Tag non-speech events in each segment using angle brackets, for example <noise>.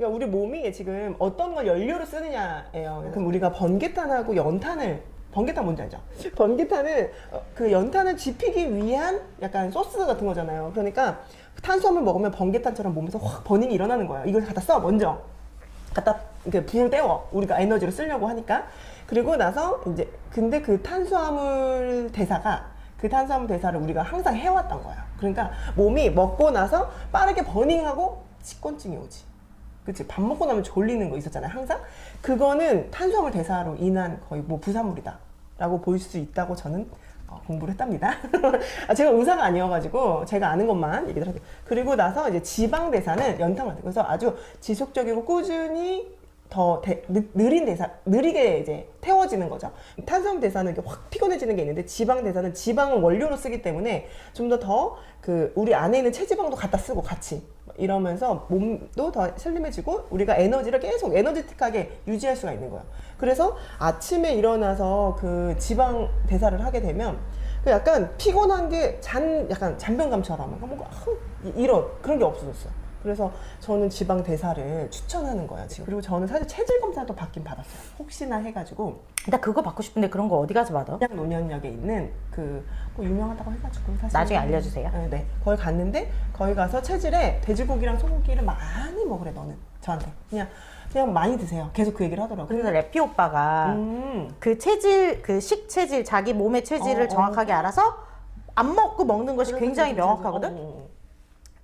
그러니까 우리 몸이 지금 어떤 걸 연료로 쓰느냐예요. 그럼 우리가 번개탄하고 연탄을 번개탄 뭔지 알죠? <laughs> 번개탄은 어, 그 연탄을 지피기 위한 약간 소스 같은 거잖아요. 그러니까 탄수화물 먹으면 번개탄처럼 몸에서 확 버닝이 일어나는 거예요. 이걸 갖다 써 먼저. 갖다 이렇게 불을 때워 우리가 에너지를 쓰려고 하니까 그리고 나서 이제 근데 그 탄수화물 대사가 그 탄수화물 대사를 우리가 항상 해왔던 거예요. 그러니까 몸이 먹고 나서 빠르게 버닝하고 식곤증이 오지. 그치 밥 먹고 나면 졸리는 거 있었잖아요. 항상 그거는 탄수화물 대사로 인한 거의 뭐 부산물이다 라고 볼 수 있다고 저는 어, 공부를 했답니다. <laughs> 아, 제가 의사가 아니어가지고 제가 아는 것만 얘기를 하죠. 그리고 나서 이제 지방 대사는 연탕을. 그래서 아주 지속적이고 꾸준히 더 대- 느, 느린 대사, 느리게 이제 태워지는 거죠. 탄수화물 대사는 이렇게 확 피곤해지는 게 있는데 지방 대사는 지방을 원료로 쓰기 때문에 좀 더 더 그 우리 안에 있는 체지방도 갖다 쓰고 같이 이러면서 몸도 더 슬림해지고 우리가 에너지를 계속 에너지틱하게 유지할 수가 있는 거예요. 그래서 아침에 일어나서 그 지방 대사를 하게 되면 그 약간 피곤한 게 잔 약간 잔변감처럼 뭔가 아우, 이- 이런 그런 게 없어졌어요. 그래서 저는 지방 대사를 추천하는 거예요 지금. 그리고 저는 사실 체질 검사도 받긴 받았어요. 혹시나 해가지고 나 그거 받고 싶은데 그런 거 어디 가서 받아? 그냥 노년역에 있는 그뭐 유명하다고 해가지고 사실 나중에 알려주세요. 네, 네. 거기 갔는데 거기 가서 체질에 돼지고기랑 소고기를 많이 먹으래 너는 저한테 그냥 그냥 많이 드세요. 계속 그 얘기를 하더라고요. 그래서 래피 오빠가 음. 그 체질, 그 식체질, 자기 몸의 체질을 어, 어. 정확하게 알아서 안 먹고 먹는 것이 그래서 굉장히 그래서 명확하거든? 어,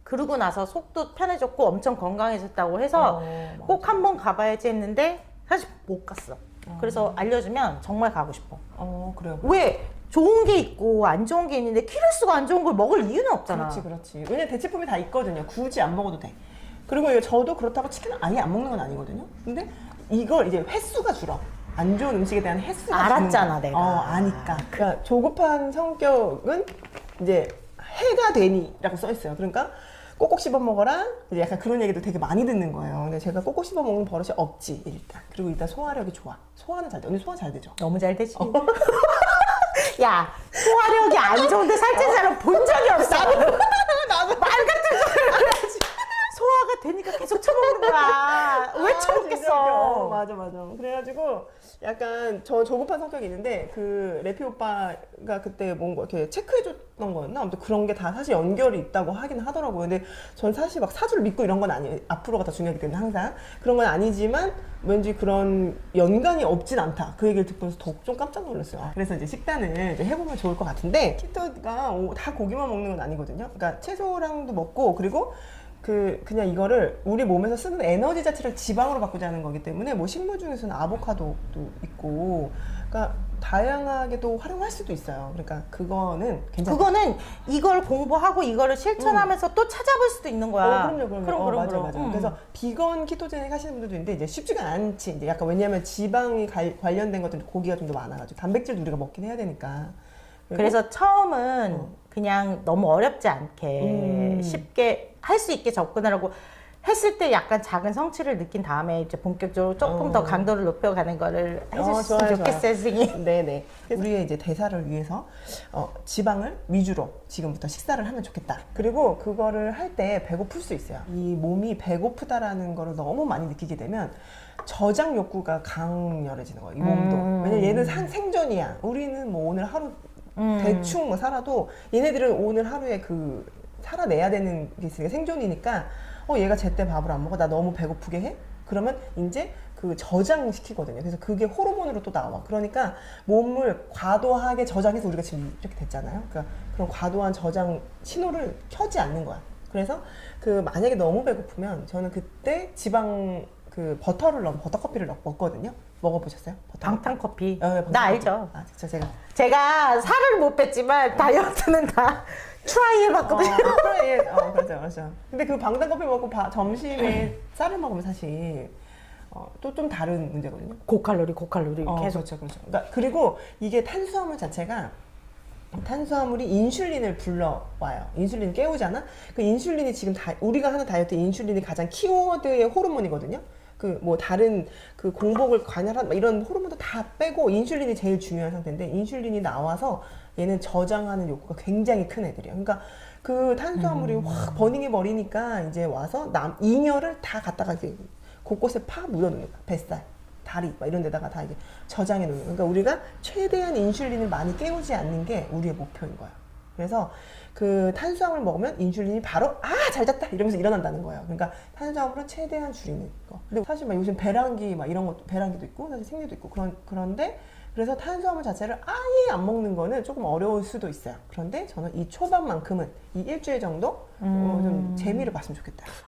그러고 나서 속도 편해졌고 엄청 건강해졌다고 해서 어. 꼭 한번 가봐야지 했는데 사실 못 갔어. 그래서 알려주면 정말 가고 싶어. 어 그래요. 왜? 좋은 게 있고 안 좋은 게 있는데 키로수가 안 좋은 걸 먹을 이유는 없잖아. 그렇지, 그렇지. 왜냐면 대체품이 다 있거든요. 굳이 안 먹어도 돼. 그리고 이거 저도 그렇다고 치킨을 아예 안 먹는 건 아니거든요. 근데 이걸 이제 횟수가 줄어. 안 좋은 음식에 대한 횟수가 알았잖아. 내가. 어, 아니까. 그러니까 조급한 성격은 이제 해가 되니라고 써 있어요. 그러니까 꼭꼭 씹어 먹어라. 이제 약간 그런 얘기도 되게 많이 듣는 거예요. 근데 제가 꼭꼭 씹어 먹는 버릇이 없지 일단. 그리고 일단 소화력이 좋아. 소화는 잘 돼. 언니 소화 잘 되죠? 너무 잘 되지. <laughs> 야, 소화력이 안 좋은데 살찐 사람 본 적이 없어. 나도, 나도. 말 같은 소리를 해야지. 소화가 되니까 계속 처먹는 거야. 왜 아, 진짜 웃겨. 어, 처먹겠어? 맞아 맞아. 그래가지고 약간 저 조급한 성격이 있는데 그 레피 오빠가 그때 뭔가 이렇게 체크해줬던 거였나? 아무튼 그런 게 다 사실 연결이 있다고 하긴 하더라고요. 근데 전 사실 막 사주를 믿고 이런 건 아니에요. 앞으로가 더 중요하기 때문에 항상 그런 건 아니지만 왠지 그런 연관이 없진 않다. 그 얘기를 듣고 더좀 깜짝 놀랐어요. 아, 그래서 이제 식단을 이제 해보면 좋을 것 같은데 키토가 오- 다 고기만 먹는 건 아니거든요. 그러니까 채소랑도 먹고 그리고 그 그냥 이거를 우리 몸에서 쓰는 에너지 자체를 지방으로 바꾸자는 거기 때문에 뭐 식물 중에서는 아보카도도 있고 그러니까 다양하게도 활용할 수도 있어요. 그러니까 그거는 괜찮아. 그거는 이걸 공부하고 이거를 실천하면서 또 찾아볼 수도 있는 거야. 어, 그럼요, 그럼요. 그럼, 어, 그럼, 맞아, 그럼. 맞아. 음. 그래서 비건 키토제닉 하시는 분들도 있는데 이제 쉽지가 않지. 이제 약간 왜냐하면 지방이 갈- 관련된 것들은 고기가 좀 더 많아가지고 단백질도 우리가 먹긴 해야 되니까. 그래서 처음은 그냥 너무 어렵지 않게 음. 쉽게 할 수 있게 접근하라고 했을 때 약간 작은 성취를 느낀 다음에 이제 본격적으로 조금 어. 더 강도를 높여가는 거를 어, 해주셨으면 좋아요, 좋겠어요. 선생님. <laughs> 네네. 우리의 이제 대사를 위해서 어, 지방을 위주로 지금부터 식사를 하면 좋겠다. 그리고 그거를 할 때 배고플 수 있어요. 이 몸이 배고프다라는 거를 너무 많이 느끼게 되면 저장 욕구가 강렬해지는 거예요. 이 몸도. 음. 왜냐면 얘는 상- 생존이야. 우리는 뭐 오늘 하루 음. 대충 뭐 살아도 얘네들은 오늘 하루에 그 살아내야 되는 게 있으니까 생존이니까 어 얘가 제때 밥을 안 먹어 나 너무 배고프게 해? 그러면 이제 그 저장시키거든요. 그래서 그게 호르몬으로 또 나와. 그러니까 몸을 과도하게 저장해서 우리가 지금 이렇게 됐잖아요. 그러니까 그런 과도한 저장 신호를 켜지 않는 거야. 그래서 그 만약에 너무 배고프면 저는 그때 지방 그 버터를 넣은 버터커피를 넣- 먹거든요 먹어보셨어요? 버터 방탄 커피. 어, 네, 나 버터커피. 알죠. 아 진짜 제가 제가 살을 못 뺐지만 다이어트는 다 트라이 해봤거든요. 어, 그래, 예. 어, 그렇죠, 그렇죠. 근데 그 방탄 커피 먹고 바- 점심에 쌀을 먹으면 사실 어, 또 좀 다른 문제거든요. 고칼로리, 고칼로리 어, 계속. 그렇죠, 그렇죠. 그러니까 그리고 이게 탄수화물 자체가 탄수화물이 인슐린을 불러와요. 인슐린 깨우잖아. 그 인슐린이 지금 다 우리가 하는 다이어트 인슐린이 가장 키워드의 호르몬이거든요. 그 뭐 다른 그 공복을 관할한 막 이런 호르몬도 다 빼고 인슐린이 제일 중요한 상태인데 인슐린이 나와서 얘는 저장하는 욕구가 굉장히 큰 애들이에요. 그러니까 그 탄수화물이 확 버닝해 버리니까 이제 와서 남 잉여를 다 갖다가 이제 곳곳에 팍 묻어 놓는 거야. 뱃살, 다리 막 이런 데다가 다 이게 저장해 놓는 거야. 그러니까 우리가 최대한 인슐린을 많이 깨우지 않는 게 우리의 목표인 거야. 그래서 그 탄수화물 먹으면 인슐린이 바로 아 잘 잤다 이러면서 일어난다는 거예요. 그러니까 탄수화물은 최대한 줄이는 거. 근데 사실 막 요즘 배란기 막 이런 것도 배란기도 있고 사실 생리도 있고 그런 그런데 그래서 탄수화물 자체를 아예 안 먹는 거는 조금 어려울 수도 있어요. 그런데 저는 이 초반만큼은 이 일주일 정도 어, 좀 재미를 봤으면 좋겠다.